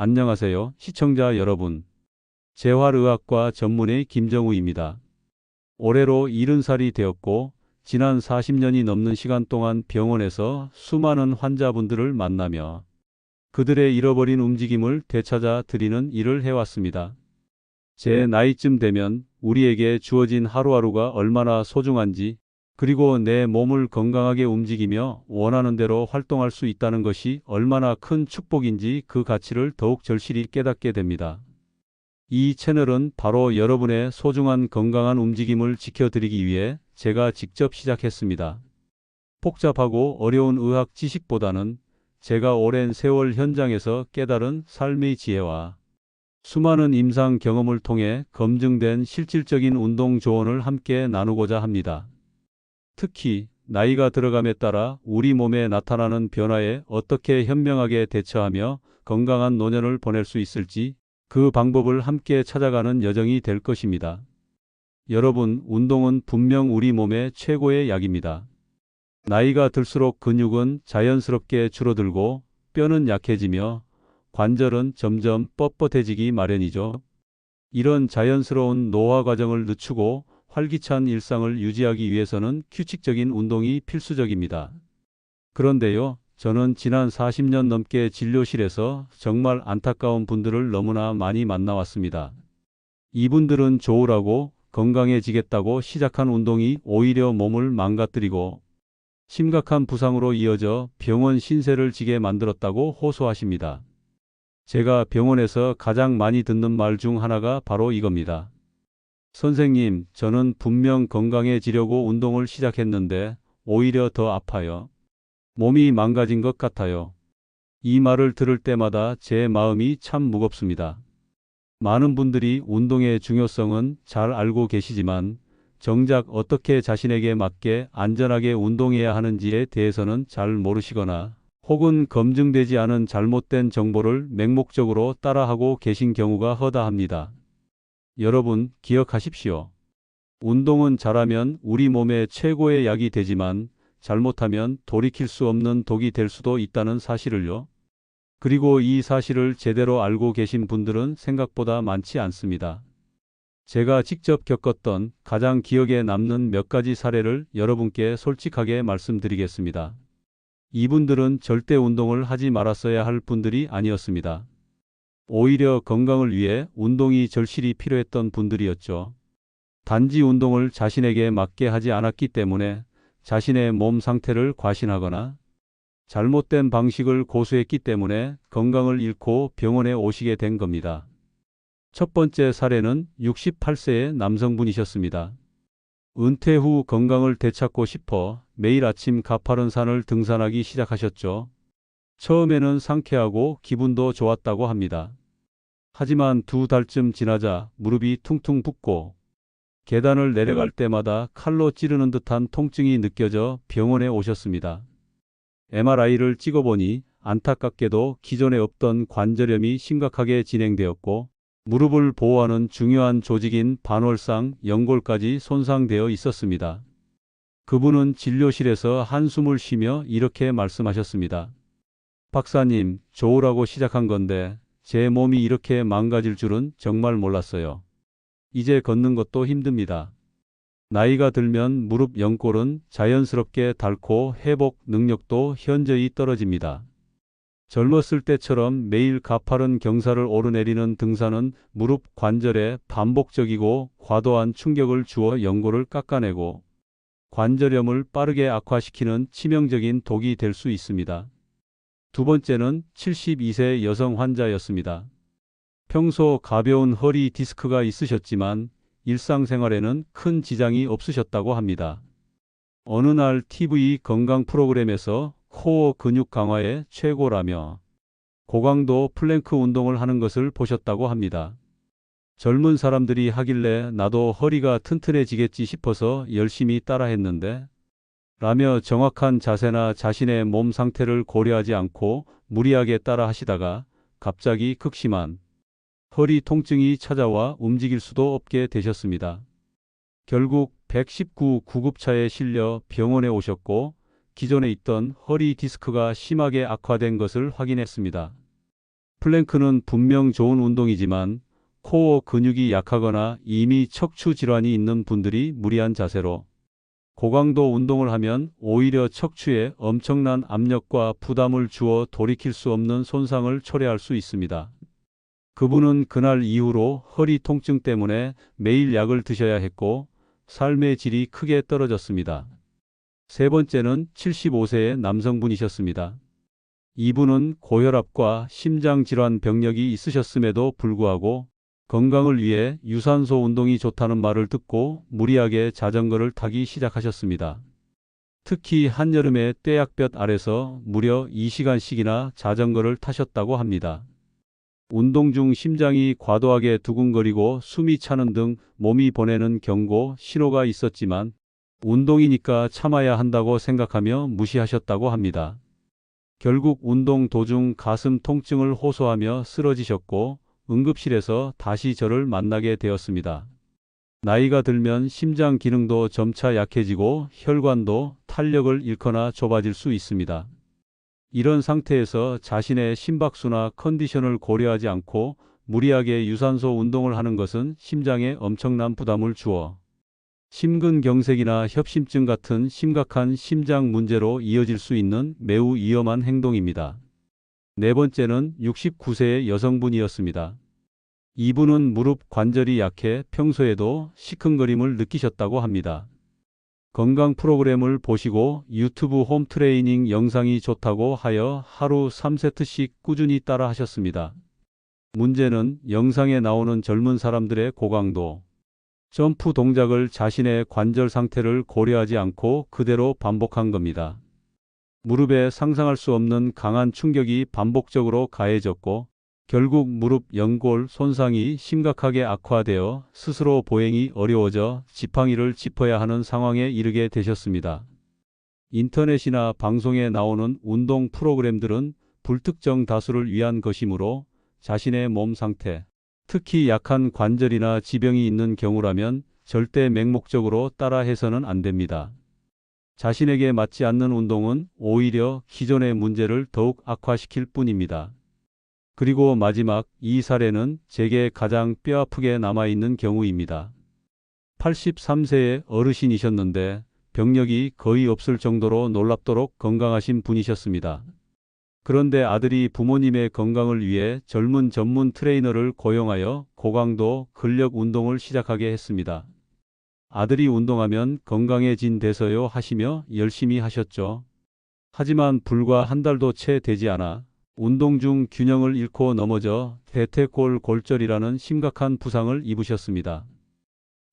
안녕하세요, 시청자 여러분. 재활의학과 전문의 김정우입니다. 올해로 70살이 되었고, 지난 40년이 넘는 시간 동안 병원에서 수많은 환자분들을 만나며 그들의 잃어버린 움직임을 되찾아 드리는 일을 해왔습니다. 제 나이쯤 되면 우리에게 주어진 하루하루가 얼마나 소중한지 그리고 내 몸을 건강하게 움직이며 원하는 대로 활동할 수 있다는 것이 얼마나 큰 축복인지 그 가치를 더욱 절실히 깨닫게 됩니다. 이 채널은 바로 여러분의 소중한 건강한 움직임을 지켜드리기 위해 제가 직접 시작했습니다. 복잡하고 어려운 의학 지식보다는 제가 오랜 세월 현장에서 깨달은 삶의 지혜와 수많은 임상 경험을 통해 검증된 실질적인 운동 조언을 함께 나누고자 합니다. 특히 나이가 들어감에 따라 우리 몸에 나타나는 변화에 어떻게 현명하게 대처하며 건강한 노년을 보낼 수 있을지 그 방법을 함께 찾아가는 여정이 될 것입니다. 여러분, 운동은 분명 우리 몸의 최고의 약입니다. 나이가 들수록 근육은 자연스럽게 줄어들고 뼈는 약해지며 관절은 점점 뻣뻣해지기 마련이죠. 이런 자연스러운 노화 과정을 늦추고 활기찬 일상을 유지하기 위해서는 규칙적인 운동이 필수적입니다. 그런데요, 저는 지난 40년 넘게 진료실에서 정말 안타까운 분들을 너무나 많이 만나왔습니다. 이분들은 좋으라고 건강해지겠다고 시작한 운동이 오히려 몸을 망가뜨리고 심각한 부상으로 이어져 병원 신세를 지게 만들었다고 호소하십니다. 제가 병원에서 가장 많이 듣는 말 중 하나가 바로 이겁니다. 선생님, 저는 분명 건강해지려고 운동을 시작했는데 오히려 더 아파요. 몸이 망가진 것 같아요. 이 말을 들을 때마다 제 마음이 참 무겁습니다. 많은 분들이 운동의 중요성은 잘 알고 계시지만 정작 어떻게 자신에게 맞게 안전하게 운동해야 하는지에 대해서는 잘 모르시거나 혹은 검증되지 않은 잘못된 정보를 맹목적으로 따라하고 계신 경우가 허다합니다. 여러분, 기억하십시오. 운동은 잘하면 우리 몸의 최고의 약이 되지만 잘못하면 돌이킬 수 없는 독이 될 수도 있다는 사실을요. 그리고 이 사실을 제대로 알고 계신 분들은 생각보다 많지 않습니다. 제가 직접 겪었던 가장 기억에 남는 몇 가지 사례를 여러분께 솔직하게 말씀드리겠습니다. 이분들은 절대 운동을 하지 말았어야 할 분들이 아니었습니다. 오히려 건강을 위해 운동이 절실히 필요했던 분들이었죠. 단지 운동을 자신에게 맞게 하지 않았기 때문에 자신의 몸 상태를 과신하거나 잘못된 방식을 고수했기 때문에 건강을 잃고 병원에 오시게 된 겁니다. 첫 번째 사례는 68세의 남성분이셨습니다. 은퇴 후 건강을 되찾고 싶어 매일 아침 가파른 산을 등산하기 시작하셨죠. 처음에는 상쾌하고 기분도 좋았다고 합니다. 하지만 두 달쯤 지나자 무릎이 퉁퉁 붓고 계단을 내려갈 때마다 칼로 찌르는 듯한 통증이 느껴져 병원에 오셨습니다. MRI를 찍어보니 안타깝게도 기존에 없던 관절염이 심각하게 진행되었고 무릎을 보호하는 중요한 조직인 반월상 연골까지 손상되어 있었습니다. 그분은 진료실에서 한숨을 쉬며 이렇게 말씀하셨습니다. 박사님, 좋으라고 시작한 건데 제 몸이 이렇게 망가질 줄은 정말 몰랐어요. 이제 걷는 것도 힘듭니다. 나이가 들면 무릎 연골은 자연스럽게 닳고 회복 능력도 현저히 떨어집니다. 젊었을 때처럼 매일 가파른 경사를 오르내리는 등산은 무릎 관절에 반복적이고 과도한 충격을 주어 연골을 깎아내고 관절염을 빠르게 악화시키는 치명적인 독이 될 수 있습니다. 두 번째는 72세 여성 환자였습니다. 평소 가벼운 허리 디스크가 있으셨지만 일상생활에는 큰 지장이 없으셨다고 합니다. 어느 날 TV 건강 프로그램에서 코어 근육 강화에 최고라며 고강도 플랭크 운동을 하는 것을 보셨다고 합니다. 젊은 사람들이 하길래 나도 허리가 튼튼해지겠지 싶어서 열심히 따라 했는데 라며 정확한 자세나 자신의 몸 상태를 고려하지 않고 무리하게 따라 하시다가 갑자기 극심한 허리 통증이 찾아와 움직일 수도 없게 되셨습니다. 결국 119 구급차에 실려 병원에 오셨고 기존에 있던 허리 디스크가 심하게 악화된 것을 확인했습니다. 플랭크는 분명 좋은 운동이지만 코어 근육이 약하거나 이미 척추 질환이 있는 분들이 무리한 자세로 고강도 운동을 하면 오히려 척추에 엄청난 압력과 부담을 주어 돌이킬 수 없는 손상을 초래할 수 있습니다. 그분은 그날 이후로 허리 통증 때문에 매일 약을 드셔야 했고 삶의 질이 크게 떨어졌습니다. 세 번째는 75세의 남성분이셨습니다. 이분은 고혈압과 심장질환 병력이 있으셨음에도 불구하고 건강을 위해 유산소 운동이 좋다는 말을 듣고 무리하게 자전거를 타기 시작하셨습니다. 특히 한여름에 떼약볕 아래서 무려 2시간씩이나 자전거를 타셨다고 합니다. 운동 중 심장이 과도하게 두근거리고 숨이 차는 등 몸이 보내는 경고 신호가 있었지만 운동이니까 참아야 한다고 생각하며 무시하셨다고 합니다. 결국 운동 도중 가슴 통증을 호소하며 쓰러지셨고 응급실에서 다시 저를 만나게 되었습니다. 나이가 들면 심장 기능도 점차 약해지고 혈관도 탄력을 잃거나 좁아질 수 있습니다. 이런 상태에서 자신의 심박수나 컨디션을 고려하지 않고 무리하게 유산소 운동을 하는 것은 심장에 엄청난 부담을 주어 심근경색이나 협심증 같은 심각한 심장 문제로 이어질 수 있는 매우 위험한 행동입니다. 네 번째는 69세의 여성분이었습니다. 이분은 무릎 관절이 약해 평소에도 시큰거림을 느끼셨다고 합니다. 건강 프로그램을 보시고 유튜브 홈 트레이닝 영상이 좋다고 하여 하루 3세트씩 꾸준히 따라 하셨습니다. 문제는 영상에 나오는 젊은 사람들의 고강도 점프 동작을 자신의 관절 상태를 고려하지 않고 그대로 반복한 겁니다. 무릎에 상상할 수 없는 강한 충격이 반복적으로 가해졌고 결국 무릎 연골 손상이 심각하게 악화되어 스스로 보행이 어려워져 지팡이를 짚어야 하는 상황에 이르게 되셨습니다. 인터넷이나 방송에 나오는 운동 프로그램들은 불특정 다수를 위한 것이므로 자신의 몸 상태, 특히 약한 관절이나 지병이 있는 경우라면 절대 맹목적으로 따라 해서는 안 됩니다. 자신에게 맞지 않는 운동은 오히려 기존의 문제를 더욱 악화시킬 뿐입니다. 그리고 마지막 이 사례는 제게 가장 뼈아프게 남아있는 경우입니다. 83세의 어르신이셨는데 병력이 거의 없을 정도로 놀랍도록 건강하신 분이셨습니다. 그런데 아들이 부모님의 건강을 위해 젊은 전문 트레이너를 고용하여 고강도 근력 운동을 시작하게 했습니다. 아들이 운동하면 건강해진 대서요 하시며 열심히 하셨죠. 하지만 불과 한 달도 채 되지 않아 운동 중 균형을 잃고 넘어져 대퇴골 골절이라는 심각한 부상을 입으셨습니다.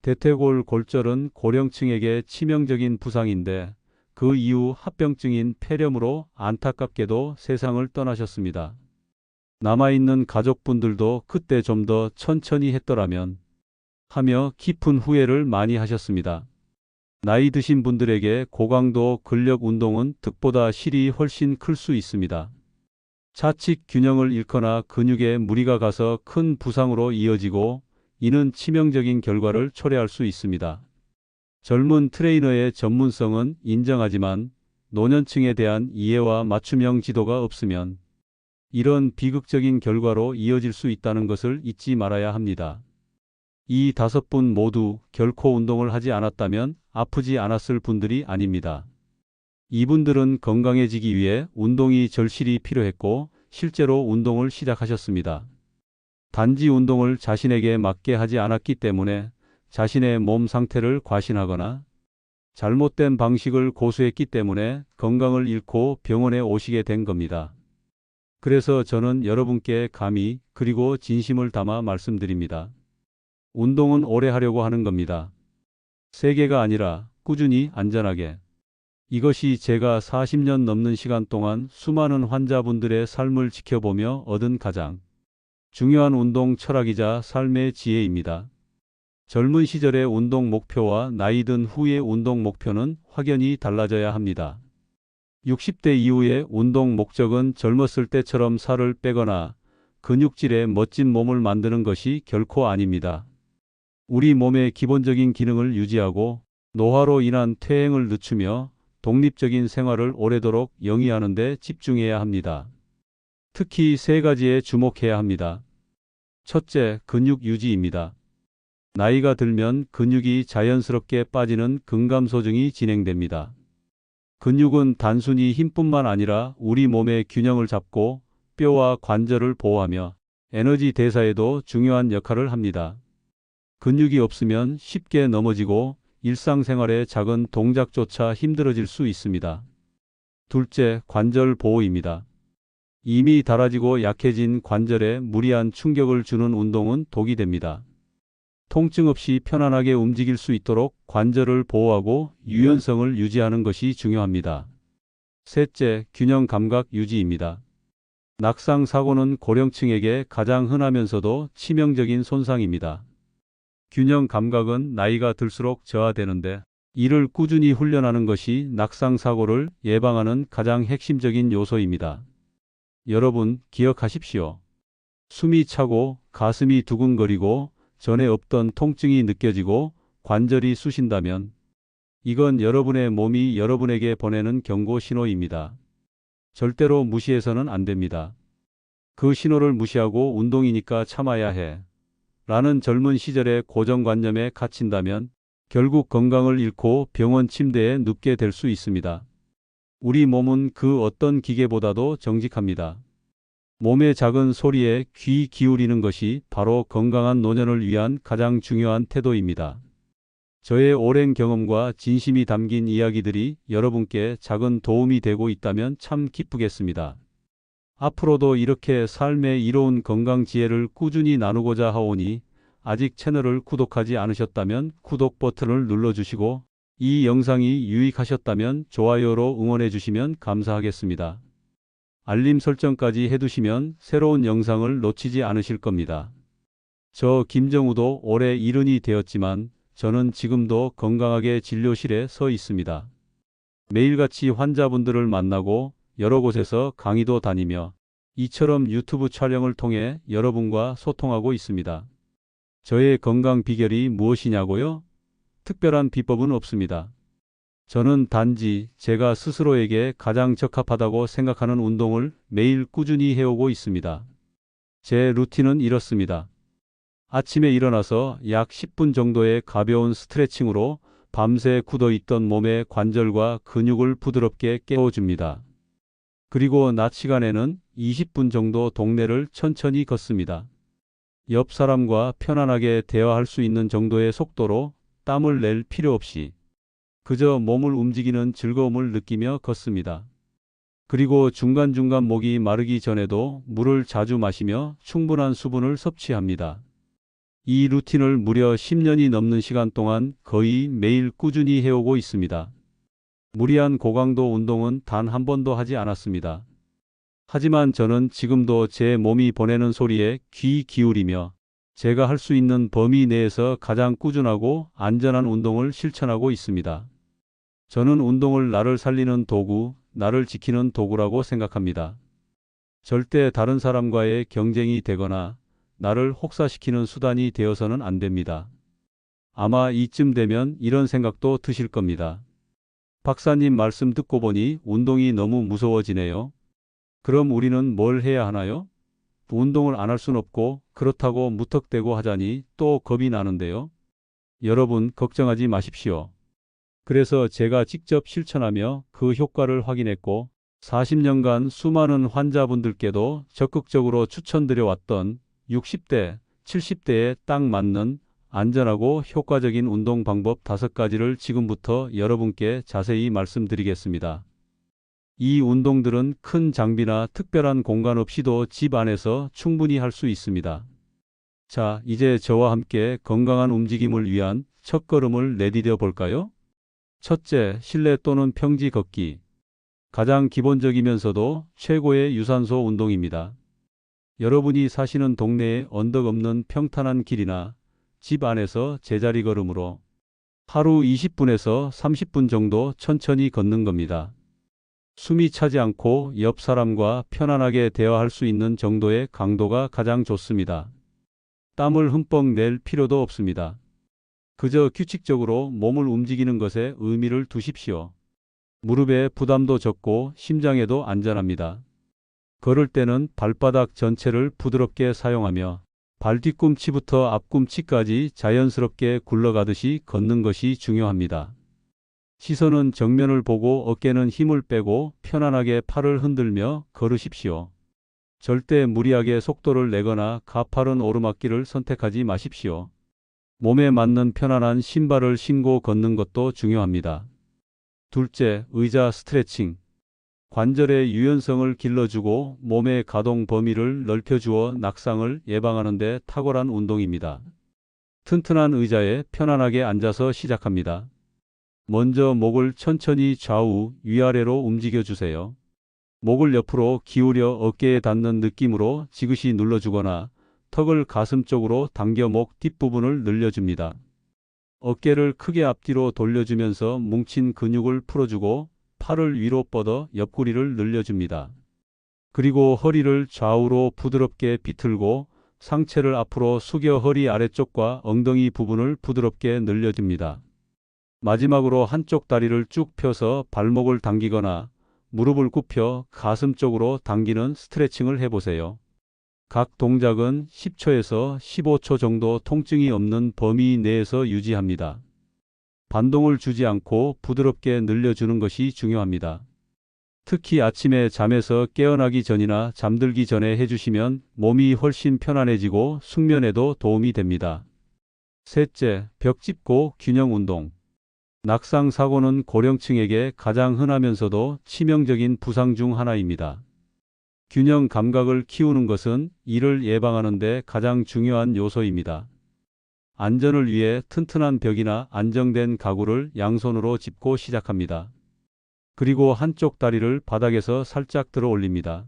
대퇴골 골절은 고령층에게 치명적인 부상인데 그 이후 합병증인 폐렴으로 안타깝게도 세상을 떠나셨습니다. 남아있는 가족분들도 그때 좀 더 천천히 했더라면 하며 깊은 후회를 많이 하셨습니다. 나이 드신 분들에게 고강도 근력 운동은 득보다 실이 훨씬 클 수 있습니다. 자칫 균형을 잃거나 근육에 무리가 가서 큰 부상으로 이어지고 이는 치명적인 결과를 초래할 수 있습니다. 젊은 트레이너의 전문성은 인정하지만 노년층에 대한 이해와 맞춤형 지도가 없으면 이런 비극적인 결과로 이어질 수 있다는 것을 잊지 말아야 합니다. 이 다섯 분 모두 결코 운동을 하지 않았다면 아프지 않았을 분들이 아닙니다. 이분들은 건강해지기 위해 운동이 절실히 필요했고 실제로 운동을 시작하셨습니다. 단지 운동을 자신에게 맞게 하지 않았기 때문에 자신의 몸 상태를 과신하거나 잘못된 방식을 고수했기 때문에 건강을 잃고 병원에 오시게 된 겁니다. 그래서 저는 여러분께 감히 그리고 진심을 담아 말씀드립니다. 운동은 오래 하려고 하는 겁니다. 세게가 아니라 꾸준히 안전하게. 이것이 제가 40년 넘는 시간 동안 수많은 환자분들의 삶을 지켜보며 얻은 가장 중요한 운동 철학이자 삶의 지혜입니다. 젊은 시절의 운동 목표와 나이 든 후의 운동 목표는 확연히 달라져야 합니다. 60대 이후의 운동 목적은 젊었을 때처럼 살을 빼거나 근육질의 멋진 몸을 만드는 것이 결코 아닙니다. 우리 몸의 기본적인 기능을 유지하고 노화로 인한 퇴행을 늦추며 독립적인 생활을 오래도록 영위하는 데 집중해야 합니다. 특히 세 가지에 주목해야 합니다. 첫째, 근육 유지입니다. 나이가 들면 근육이 자연스럽게 빠지는 근감소증이 진행됩니다. 근육은 단순히 힘뿐만 아니라 우리 몸의 균형을 잡고 뼈와 관절을 보호하며 에너지 대사에도 중요한 역할을 합니다. 근육이 없으면 쉽게 넘어지고 일상생활의 작은 동작조차 힘들어질 수 있습니다. 둘째, 관절 보호입니다. 이미 닳아지고 약해진 관절에 무리한 충격을 주는 운동은 독이 됩니다. 통증 없이 편안하게 움직일 수 있도록 관절을 보호하고 유연성을 유지하는 것이 중요합니다. 셋째, 균형 감각 유지입니다. 낙상 사고는 고령층에게 가장 흔하면서도 치명적인 손상입니다. 균형 감각은 나이가 들수록 저하되는데 이를 꾸준히 훈련하는 것이 낙상 사고를 예방하는 가장 핵심적인 요소입니다. 여러분 기억하십시오. 숨이 차고 가슴이 두근거리고 전에 없던 통증이 느껴지고 관절이 쑤신다면 이건 여러분의 몸이 여러분에게 보내는 경고 신호입니다. 절대로 무시해서는 안 됩니다. 그 신호를 무시하고 운동이니까 참아야 해. 라는 젊은 시절의 고정관념에 갇힌다면 결국 건강을 잃고 병원 침대에 눕게 될 수 있습니다. 우리 몸은 그 어떤 기계보다도 정직합니다. 몸의 작은 소리에 귀 기울이는 것이 바로 건강한 노년을 위한 가장 중요한 태도입니다. 저의 오랜 경험과 진심이 담긴 이야기들이 여러분께 작은 도움이 되고 있다면 참 기쁘겠습니다. 앞으로도 이렇게 삶의 이로운 건강 지혜를 꾸준히 나누고자 하오니 아직 채널을 구독하지 않으셨다면 구독 버튼을 눌러주시고 이 영상이 유익하셨다면 좋아요로 응원해 주시면 감사하겠습니다. 알림 설정까지 해두시면 새로운 영상을 놓치지 않으실 겁니다. 저 김정우도 올해 이른이 되었지만 저는 지금도 건강하게 진료실에 서 있습니다. 매일같이 환자분들을 만나고 여러 곳에서 강의도 다니며 이처럼 유튜브 촬영을 통해 여러분과 소통하고 있습니다. 저의 건강 비결이 무엇이냐고요? 특별한 비법은 없습니다. 저는 단지 제가 스스로에게 가장 적합하다고 생각하는 운동을 매일 꾸준히 해오고 있습니다. 제 루틴은 이렇습니다. 아침에 일어나서 약 10분 정도의 가벼운 스트레칭으로 밤새 굳어 있던 몸의 관절과 근육을 부드럽게 깨워줍니다. 그리고 낮 시간에는 20분 정도 동네를 천천히 걷습니다. 옆 사람과 편안하게 대화할 수 있는 정도의 속도로 땀을 낼 필요 없이 그저 몸을 움직이는 즐거움을 느끼며 걷습니다. 그리고 중간중간 목이 마르기 전에도 물을 자주 마시며 충분한 수분을 섭취합니다. 이 루틴을 무려 10년이 넘는 시간 동안 거의 매일 꾸준히 해오고 있습니다. 무리한 고강도 운동은 단 한 번도 하지 않았습니다. 하지만 저는 지금도 제 몸이 보내는 소리에 귀 기울이며 제가 할 수 있는 범위 내에서 가장 꾸준하고 안전한 운동을 실천하고 있습니다. 저는 운동을 나를 살리는 도구, 나를 지키는 도구라고 생각합니다. 절대 다른 사람과의 경쟁이 되거나 나를 혹사시키는 수단이 되어서는 안 됩니다. 아마 이쯤 되면 이런 생각도 드실 겁니다. 박사님 말씀 듣고 보니 운동이 너무 무서워지네요. 그럼 우리는 뭘 해야 하나요? 운동을 안 할 순 없고 그렇다고 무턱대고 하자니 또 겁이 나는데요. 여러분 걱정하지 마십시오. 그래서 제가 직접 실천하며 그 효과를 확인했고 40년간 수많은 환자분들께도 적극적으로 추천드려 왔던 60대, 70대에 딱 맞는 안전하고 효과적인 운동 방법 5가지를 지금부터 여러분께 자세히 말씀드리겠습니다. 이 운동들은 큰 장비나 특별한 공간 없이도 집 안에서 충분히 할 수 있습니다. 자, 이제 저와 함께 건강한 움직임을 위한 첫걸음을 내디뎌 볼까요? 첫째, 실내 또는 평지 걷기. 가장 기본적이면서도 최고의 유산소 운동입니다. 여러분이 사시는 동네에 언덕 없는 평탄한 길이나 집 안에서 제자리 걸음으로 하루 20분에서 30분 정도 천천히 걷는 겁니다. 숨이 차지 않고 옆 사람과 편안하게 대화할 수 있는 정도의 강도가 가장 좋습니다. 땀을 흠뻑 낼 필요도 없습니다. 그저 규칙적으로 몸을 움직이는 것에 의미를 두십시오. 무릎에 부담도 적고 심장에도 안전합니다. 걸을 때는 발바닥 전체를 부드럽게 사용하며 발 뒤꿈치부터 앞꿈치까지 자연스럽게 굴러가듯이 걷는 것이 중요합니다. 시선은 정면을 보고 어깨는 힘을 빼고 편안하게 팔을 흔들며 걸으십시오. 절대 무리하게 속도를 내거나 가파른 오르막길을 선택하지 마십시오. 몸에 맞는 편안한 신발을 신고 걷는 것도 중요합니다. 둘째, 의자 스트레칭. 관절의 유연성을 길러주고 몸의 가동 범위를 넓혀주어 낙상을 예방하는 데 탁월한 운동입니다. 튼튼한 의자에 편안하게 앉아서 시작합니다. 먼저 목을 천천히 좌우, 위아래로 움직여 주세요. 목을 옆으로 기울여 어깨에 닿는 느낌으로 지그시 눌러주거나 턱을 가슴 쪽으로 당겨 목 뒷부분을 늘려줍니다. 어깨를 크게 앞뒤로 돌려주면서 뭉친 근육을 풀어주고 팔을 위로 뻗어 옆구리를 늘려줍니다. 그리고 허리를 좌우로 부드럽게 비틀고 상체를 앞으로 숙여 허리 아래쪽과 엉덩이 부분을 부드럽게 늘려줍니다. 마지막으로 한쪽 다리를 쭉 펴서 발목을 당기거나 무릎을 굽혀 가슴 쪽으로 당기는 스트레칭을 해보세요. 각 동작은 10초에서 15초 정도 통증이 없는 범위 내에서 유지합니다. 반동을 주지 않고 부드럽게 늘려주는 것이 중요합니다. 특히 아침에 잠에서 깨어나기 전이나 잠들기 전에 해주시면 몸이 훨씬 편안해지고 숙면에도 도움이 됩니다. 셋째, 벽 짚고 균형 운동. 낙상 사고는 고령층에게 가장 흔하면서도 치명적인 부상 중 하나입니다. 균형 감각을 키우는 것은 이를 예방하는 데 가장 중요한 요소입니다. 안전을 위해 튼튼한 벽이나 안정된 가구를 양손으로 짚고 시작합니다. 그리고 한쪽 다리를 바닥에서 살짝 들어 올립니다.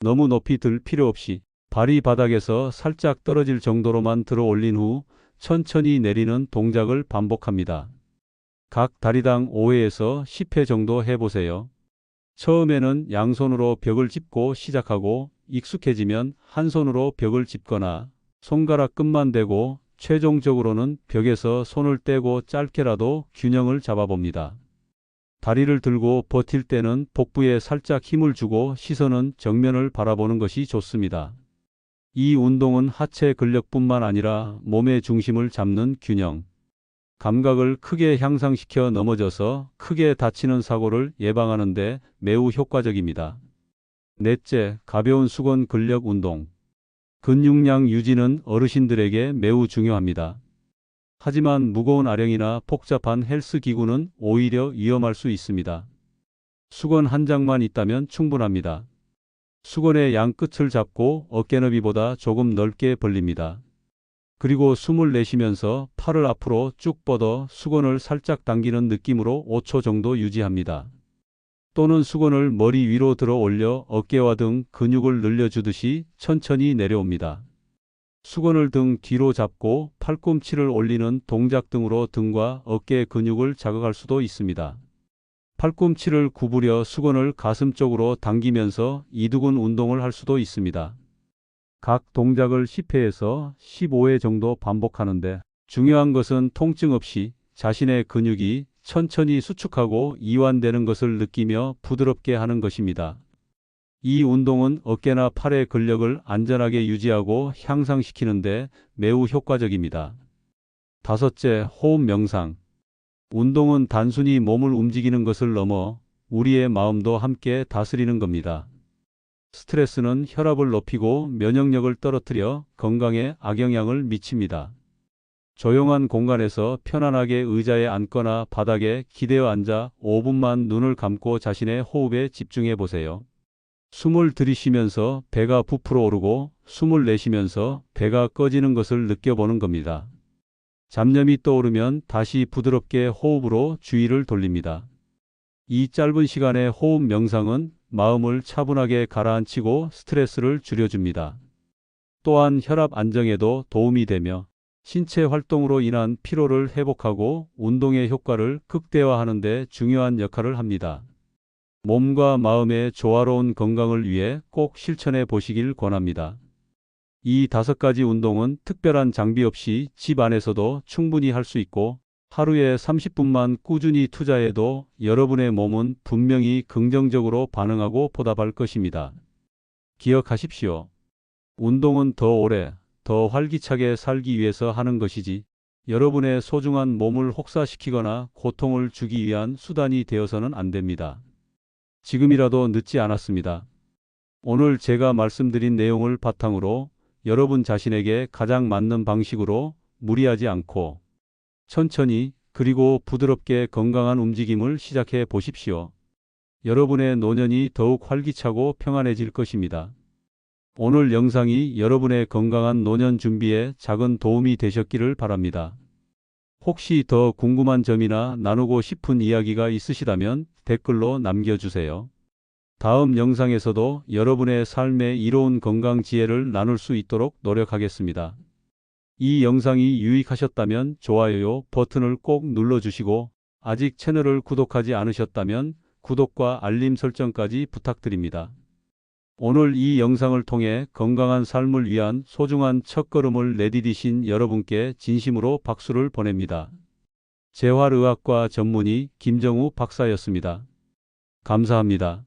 너무 높이 들 필요 없이 발이 바닥에서 살짝 떨어질 정도로만 들어 올린 후 천천히 내리는 동작을 반복합니다. 각 다리당 5회에서 10회 정도 해보세요. 처음에는 양손으로 벽을 짚고 시작하고 익숙해지면 한 손으로 벽을 짚거나 손가락 끝만 대고 최종적으로는 벽에서 손을 떼고 짧게라도 균형을 잡아봅니다. 다리를 들고 버틸 때는 복부에 살짝 힘을 주고 시선은 정면을 바라보는 것이 좋습니다. 이 운동은 하체 근력뿐만 아니라 몸의 중심을 잡는 균형, 감각을 크게 향상시켜 넘어져서 크게 다치는 사고를 예방하는 데 매우 효과적입니다. 넷째, 가벼운 수건 근력 운동. 근육량 유지는 어르신들에게 매우 중요합니다. 하지만 무거운 아령이나 복잡한 헬스 기구는 오히려 위험할 수 있습니다. 수건 한 장만 있다면 충분합니다. 수건의 양 끝을 잡고 어깨너비보다 조금 넓게 벌립니다. 그리고 숨을 내쉬면서 팔을 앞으로 쭉 뻗어 수건을 살짝 당기는 느낌으로 5초 정도 유지합니다. 또는 수건을 머리 위로 들어 올려 어깨와 등 근육을 늘려주듯이 천천히 내려옵니다. 수건을 등 뒤로 잡고 팔꿈치를 올리는 동작 등으로 등과 어깨 근육을 자극할 수도 있습니다. 팔꿈치를 구부려 수건을 가슴 쪽으로 당기면서 이두근 운동을 할 수도 있습니다. 각 동작을 10회에서 15회 정도 반복하는데 중요한 것은 통증 없이 자신의 근육이 천천히 수축하고 이완되는 것을 느끼며 부드럽게 하는 것입니다. 이 운동은 어깨나 팔의 근력을 안전하게 유지하고 향상시키는데 매우 효과적입니다. 다섯째, 호흡 명상. 운동은 단순히 몸을 움직이는 것을 넘어 우리의 마음도 함께 다스리는 겁니다. 스트레스는 혈압을 높이고 면역력을 떨어뜨려 건강에 악영향을 미칩니다. 조용한 공간에서 편안하게 의자에 앉거나 바닥에 기대어 앉아 5분만 눈을 감고 자신의 호흡에 집중해 보세요. 숨을 들이쉬면서 배가 부풀어 오르고 숨을 내쉬면서 배가 꺼지는 것을 느껴보는 겁니다. 잡념이 떠오르면 다시 부드럽게 호흡으로 주의를 돌립니다. 이 짧은 시간의 호흡 명상은 마음을 차분하게 가라앉히고 스트레스를 줄여줍니다. 또한 혈압 안정에도 도움이 되며 신체 활동으로 인한 피로를 회복하고 운동의 효과를 극대화하는 데 중요한 역할을 합니다. 몸과 마음의 조화로운 건강을 위해 꼭 실천해 보시길 권합니다. 이 다섯 가지 운동은 특별한 장비 없이 집 안에서도 충분히 할 수 있고 하루에 30분만 꾸준히 투자해도 여러분의 몸은 분명히 긍정적으로 반응하고 보답할 것입니다. 기억하십시오. 운동은 더 오래, 더 활기차게 살기 위해서 하는 것이지 여러분의 소중한 몸을 혹사시키거나 고통을 주기 위한 수단이 되어서는 안 됩니다. 지금이라도 늦지 않았습니다. 오늘 제가 말씀드린 내용을 바탕으로 여러분 자신에게 가장 맞는 방식으로 무리하지 않고 천천히 그리고 부드럽게 건강한 움직임을 시작해 보십시오. 여러분의 노년이 더욱 활기차고 평안해질 것입니다. 오늘 영상이 여러분의 건강한 노년 준비에 작은 도움이 되셨기를 바랍니다. 혹시 더 궁금한 점이나 나누고 싶은 이야기가 있으시다면 댓글로 남겨주세요. 다음 영상에서도 여러분의 삶의 이로운 건강 지혜를 나눌 수 있도록 노력하겠습니다. 이 영상이 유익하셨다면 좋아요 버튼을 꼭 눌러주시고 아직 채널을 구독하지 않으셨다면 구독과 알림 설정까지 부탁드립니다. 오늘 이 영상을 통해 건강한 삶을 위한 소중한 첫걸음을 내디디신 여러분께 진심으로 박수를 보냅니다. 재활의학과 전문의 김정우 박사였습니다. 감사합니다.